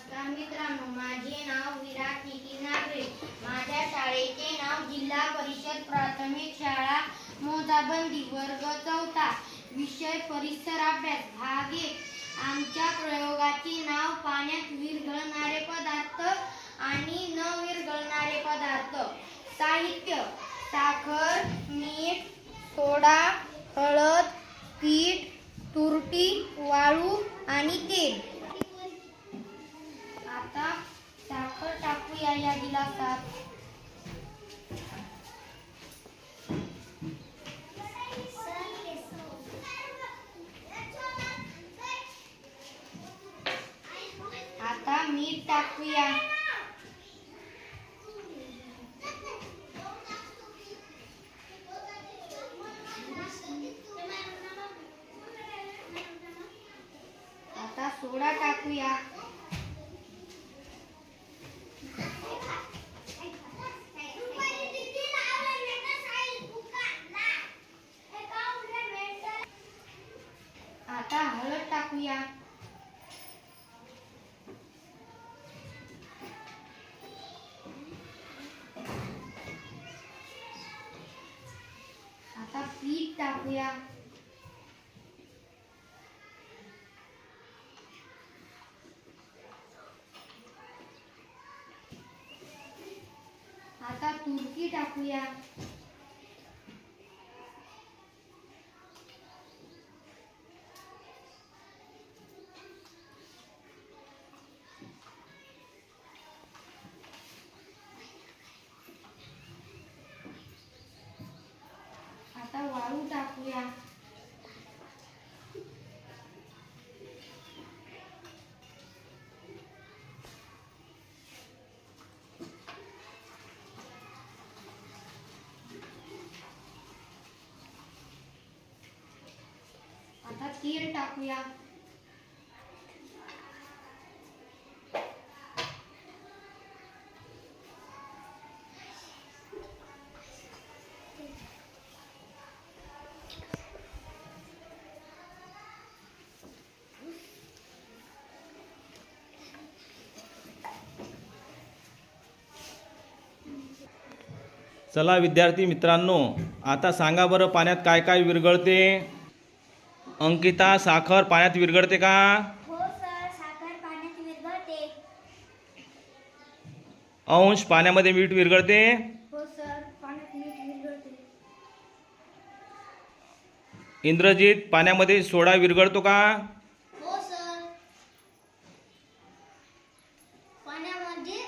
नमस्कार मित्रांनो माझे नाव विराट नितीन नागरे. माझ्या शाळेचे नाव जिल्हा परिषद प्राथमिक शाळा मोजाबंदी वर्ग चौथा. विषय परिसर अभ्यास भाग एक. आमच्या प्रयोगाचे नाव पाण्यात विरघळणारे पदार्थ आणि न विरघळणारे पदार्थ. साहित्य साखर मीठ सोडा हळद पीठ तुरटी वाळू आणि तेल. साखर टाकूया या आता मीठ टाकूया. आता सोडा टाकूया. टाकूया आता तुरकी टाकूया आता वाळू टाकूया. आता तेल टाकूया. चला विद्यार्थी मित्रांनो आता सांगा बरं पाण्यात काय काय विरघळते? अंकिता साखर पाण्यात विरघळते का? हो अंश पाण्यामध्ये मीठ विरघळते? हो मीठ विरघळते. इंद्रजीत पाण्यामध्ये सोडा विरघळतो का? हो पाण्यामध्ये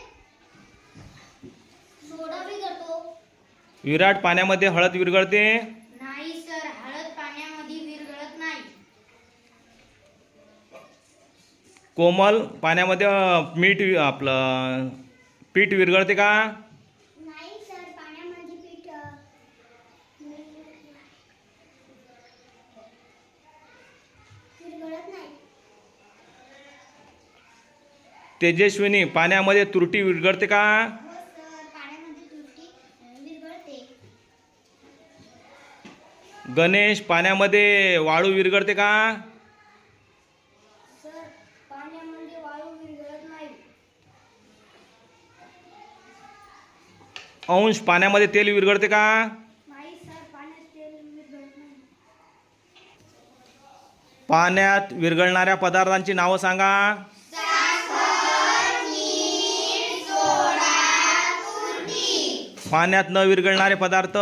सोडा विराट पाण्यामध्ये हळद विरघळते? नाही सर. हळद पाण्यामध्ये विरघळत नाही. कोमल पाण्यामध्ये अं, मीठ वि- आपलं पीठ विरघळते का? नाही सर. पाण्यामध्ये पीठ विरघळत नाही. तेजस्विनी पाण्यामध्ये तुरटी विरघळते का हो सर पाण्यामध्ये तुरटी विरघळते गणेश पाण्यामध्ये वाळू विरघळते का? अंश पाण्यामध्ये तेल विरघळते का? पाण्यात विरघळणाऱ्या पदार्थांची नावं सांगा. पाण्यात न विरघळणारे पदार्थ?